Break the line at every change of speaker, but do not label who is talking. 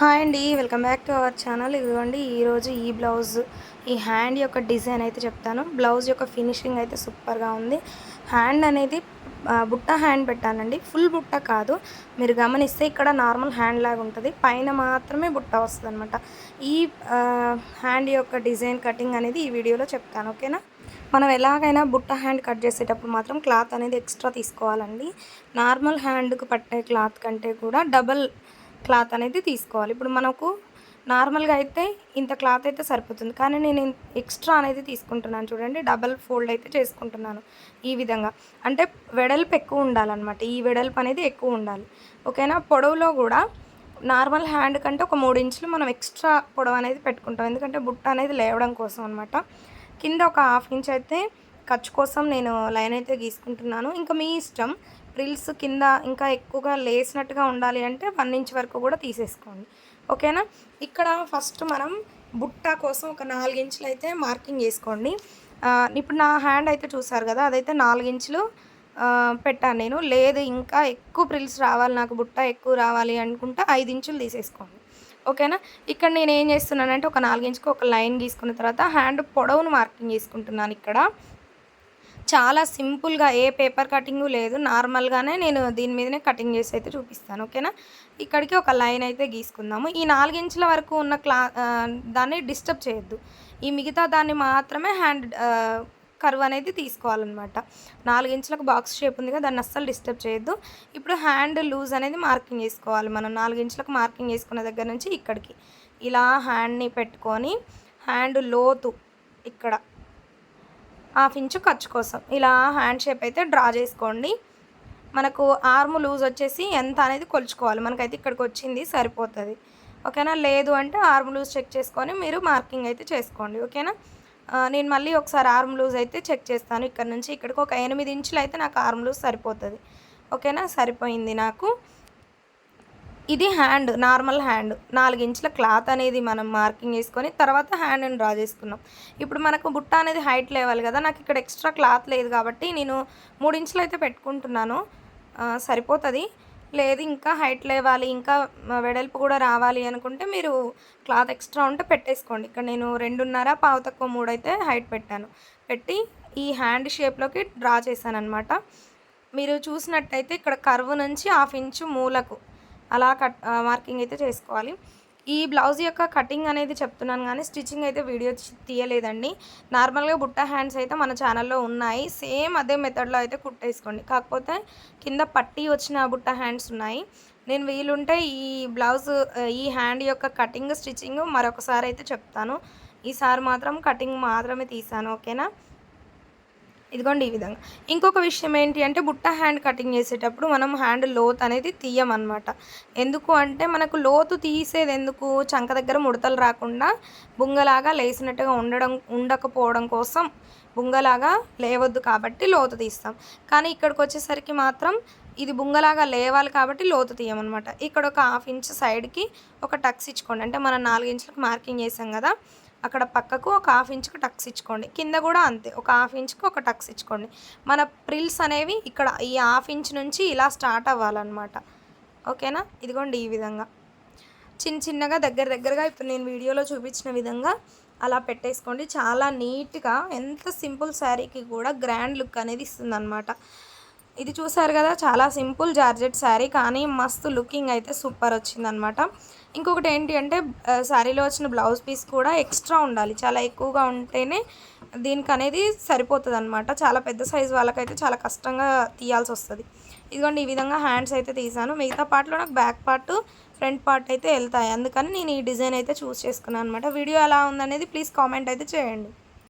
Hi అండి welcome back to our channel. ఇదిగోండి ఈరోజు ఈ బ్లౌజ్ ఈ హ్యాండ్ యొక్క డిజైన్ అయితే చెప్తాను. బ్లౌజ్ యొక్క ఫినిషింగ్ అయితే సూపర్గా ఉంది. హ్యాండ్ అనేది బుట్ట హ్యాండ్ పెట్టానండి. ఫుల్ బుట్ట కాదు. మీరు గమనిస్తే ఇక్కడ నార్మల్ హ్యాండ్ లాగా ఉంటుంది. పైన మాత్రమే బుట్ట వస్తుంది అనమాట ఈ హ్యాండ్ యొక్క డిజైన్ కటింగ్ అనేది ఈ వీడియోలో చెప్తాను ఓకేనా? మనం ఎలాగైనా బుట్ట హ్యాండ్ కట్ చేసేటప్పుడు మాత్రం క్లాత్ అనేది ఎక్స్ట్రా తీసుకోవాలండి. నార్మల్ హ్యాండ్కి పట్టే క్లాత్ కంటే కూడా డబల్ క్లాత్ అనేది తీసుకోవాలి. ఇప్పుడు మనకు నార్మల్గా అయితే ఇంత క్లాత్ అయితే సరిపోతుంది. కానీ నేను ఎక్స్ట్రా అనేది తీసుకుంటున్నాను చూడండి. డబల్ ఫోల్డ్ అయితే చేసుకుంటున్నాను ఈ విధంగా. అంటే వెడల్పు ఎక్కువ ఉండాలన్నమాట. ఈ వెడల్పు అనేది ఎక్కువ ఉండాలి. ఓకేనా? పొడవులో కూడా నార్మల్ హ్యాండ్ కంటే ఒక మూడు ఇంచులు మనం ఎక్స్ట్రా పొడవు అనేది పెట్టుకుంటాం. ఎందుకంటే బుట్ట అనేది లేవడం కోసం అనమాట కింద ఒక హాఫ్ ఇంచ్ అయితే ఖర్చు కోసం నేను లైన్ అయితే గీసుకుంటున్నాను. ఇంకా మీ ఇష్టం ప్రిల్స్ కింద ఇంకా ఎక్కువగా లేసినట్టుగా ఉండాలి అంటే వన్ ఇంచ్ వరకు కూడా తీసేసుకోండి. ఓకేనా? ఇక్కడ ఫస్ట్ మనం బుట్ట కోసం ఒక నాలుగు ఇంచులు అయితే మార్కింగ్ చేసుకోండి. ఇప్పుడు నా హ్యాండ్ అయితే చూసారు కదా అదైతే నాలుగు ఇంచులు పెట్టాను నేను. లేదు ఇంకా ఎక్కువ ప్రిల్స్ రావాలి నాకు బుట్ట ఎక్కువ రావాలి అనుకుంటే ఐదు ఇంచులు తీసేసుకోండి. ఓకేనా? ఇక్కడ నేను ఏం చేస్తున్నానంటే ఒక నాలుగు ఒక లైన్ గీసుకున్న తర్వాత హ్యాండ్ పొడవును మార్కింగ్ చేసుకుంటున్నాను ఇక్కడ. చాలా సింపుల్గా ఏ పేపర్ కటింగ్ లేదు. నార్మల్గానే నేను దీని మీదనే కటింగ్ చేసి అయితే చూపిస్తాను. ఓకేనా? ఇక్కడికి ఒక లైన్ అయితే గీసుకుందాము. ఈ నాలుగించుల వరకు ఉన్న క్లా దాన్ని డిస్టర్బ్ చేయొద్దు. ఈ మిగతా దాన్ని మాత్రమే హ్యాండ్ కర్వ్ అనేది తీసుకోవాలన్నమాట. నాలుగు ఇంచులకు బాక్స్ షేప్ ఉంది కదా దాన్ని అస్సలు డిస్టర్బ్ చేయొద్దు. ఇప్పుడు హ్యాండ్ లూజ్ అనేది మార్కింగ్ చేసుకోవాలి మనం. నాలుగు ఇంచులకు మార్కింగ్ చేసుకున్న దగ్గర నుంచి ఇక్కడికి. ఇలా హ్యాండ్ని పెట్టుకొని హ్యాండ్ లోతు ఇక్కడ హాఫ్ ఇంచు ఖర్చు కోసం. ఇలా హ్యాండ్ షేప్ అయితే డ్రా చేసుకోండి. మనకు ఆర్మ్ లూజ్ వచ్చేసి ఎంత అనేది కొలుచుకోవాలి. మనకైతే ఇక్కడికి వచ్చింది సరిపోతుంది. ఓకేనా? లేదు అంటే ఆర్మ్ లూజ్ చెక్ చేసుకొని మీరు మార్కింగ్ అయితే చేసుకోండి. ఓకేనా? నేను మళ్ళీ ఒకసారి ఆర్మ్ లూజ్ అయితే చెక్ చేస్తాను. ఇక్కడ నుంచి ఇక్కడికి ఒక ఎనిమిది ఇంచులు అయితే నాకు ఆర్మ్ లూజ్ సరిపోతుంది. ఓకేనా? సరిపోయింది నాకు. ఇది హ్యాండ్ నార్మల్ హ్యాండ్. నాలుగు ఇంచుల క్లాత్ అనేది మనం మార్కింగ్ వేసుకొని తర్వాత హ్యాండ్ని డ్రా చేసుకున్నాం. ఇప్పుడు మనకు బుట్ట అనేది హైట్ లేవాలి కదా నాకు ఇక్కడ ఎక్స్ట్రా క్లాత్ లేదు కాబట్టి నేను మూడు ఇంచులు అయితే పెట్టుకుంటున్నాను. సరిపోతుంది. లేదు ఇంకా హైట్ లేవాలి ఇంకా వెడల్పు కూడా రావాలి అనుకుంటే మీరు క్లాత్ ఎక్స్ట్రా ఉంటే పెట్టేసుకోండి. ఇక్కడ నేను రెండున్నర పావు తక్కువ మూడు అయితే హైట్ పెట్టాను. పెట్టి ఈ హ్యాండ్ షేప్లోకి డ్రా చేశాను అనమాట మీరు చూసినట్టయితే ఇక్కడ కర్వ్ నుంచి హాఫ్ ఇంచు మూలకు అలా కట్ మార్కింగ్ అయితే చేసుకోవాలి. ఈ బ్లౌజ్ యొక్క కటింగ్ అనేది చెప్తున్నాను కానీ స్టిచ్చింగ్ అయితే వీడియో తీయలేదండి. నార్మల్గా బుట్ట హ్యాండ్స్ అయితే మన ఛానల్లో ఉన్నాయి. సేమ్ అదే మెథడ్లో అయితే కుట్టేసుకోండి కాకపోతే కింద పట్టి వచ్చిన బుట్ట హ్యాండ్స్ ఉన్నాయి. నేను వీలుంటే ఈ బ్లౌజ్ ఈ హ్యాండ్ యొక్క కటింగ్ స్టిచ్చింగ్ మరొకసారి అయితే చెప్తాను. ఈసారి మాత్రం కటింగ్ మాత్రమే తీసాను ఓకేనా? ఇదిగోండి ఈ విధంగా. ఇంకొక విషయం ఏంటి అంటే బుట్ట హ్యాండ్ కటింగ్ చేసేటప్పుడు మనం హ్యాండ్ లోత్ అనేది తీయమన్నమాట. ఎందుకు అంటే మనకు లోతు తీసేది ఎందుకు? చంక దగ్గర ముడతలు రాకుండా బుంగలాగా లేసినట్టుగా ఉండడం ఉండకపోవడం కోసం బుంగలాగా లేవద్దు కాబట్టి లోతు తీస్తాం. కానీ ఇక్కడికి వచ్చేసరికి మాత్రం ఇది బుంగలాగా లేవాలి కాబట్టి లోతు తీయమన్నమాట. ఇక్కడ ఒక హాఫ్ ఇంచ్ సైడ్కి ఒక టక్స్ ఇచ్చుకోండి. అంటే మనం నాలుగు ఇంచులకు మార్కింగ్ చేసాం కదా అక్కడ పక్కకు ఒక హాఫ్ ఇంచ్కి టక్స్ ఇచ్చుకోండి. కింద కూడా అంతే. ఒక హాఫ్ ఇంచ్కి ఒక టక్స్ ఇచ్చుకోండి. మన ప్రిల్స్ అనేవి ఇక్కడ ఈ హాఫ్ ఇంచ్ నుంచి ఇలా స్టార్ట్ అవ్వాలన్నమాట. ఓకేనా? ఇదిగోండి ఈ విధంగా. చిన్న చిన్నగా దగ్గర దగ్గరగా ఇప్పుడు నేను వీడియోలో చూపించిన విధంగా అలా పెట్టేసుకోండి. చాలా నీట్గా ఎంత సింపుల్ శారీకి కూడా గ్రాండ్ లుక్ అనేది ఇస్తుందన్నమాట. ఇది చూసారు కదా? చాలా సింపుల్ జార్జెట్ శారీ కానీ మస్తు లుకింగ్ అయితే సూపర్ వచ్చిందనమాట ఇంకొకటి ఏంటి అంటే శారీలో వచ్చిన బ్లౌజ్ పీస్ కూడా ఎక్స్ట్రా ఉండాలి. చాలా ఎక్కువగా ఉంటేనే దీనికి అనేది సరిపోతుంది అనమాట చాలా పెద్ద సైజు వాళ్ళకైతే చాలా కష్టంగా తీయాల్సి వస్తుంది ఇదిగోండి ఈ విధంగా హ్యాండ్స్ అయితే తీసాను. మిగతా పార్ట్లో నాకు బ్యాక్ పార్ట్ ఫ్రంట్ పార్ట్ అయితే వెళ్తాయి అందుకని నేను ఈ డిజైన్ అయితే చూస్ చేసుకున్నాను అనమాట వీడియో ఎలా ఉందనేది ప్లీజ్ కామెంట్ అయితే చేయండి.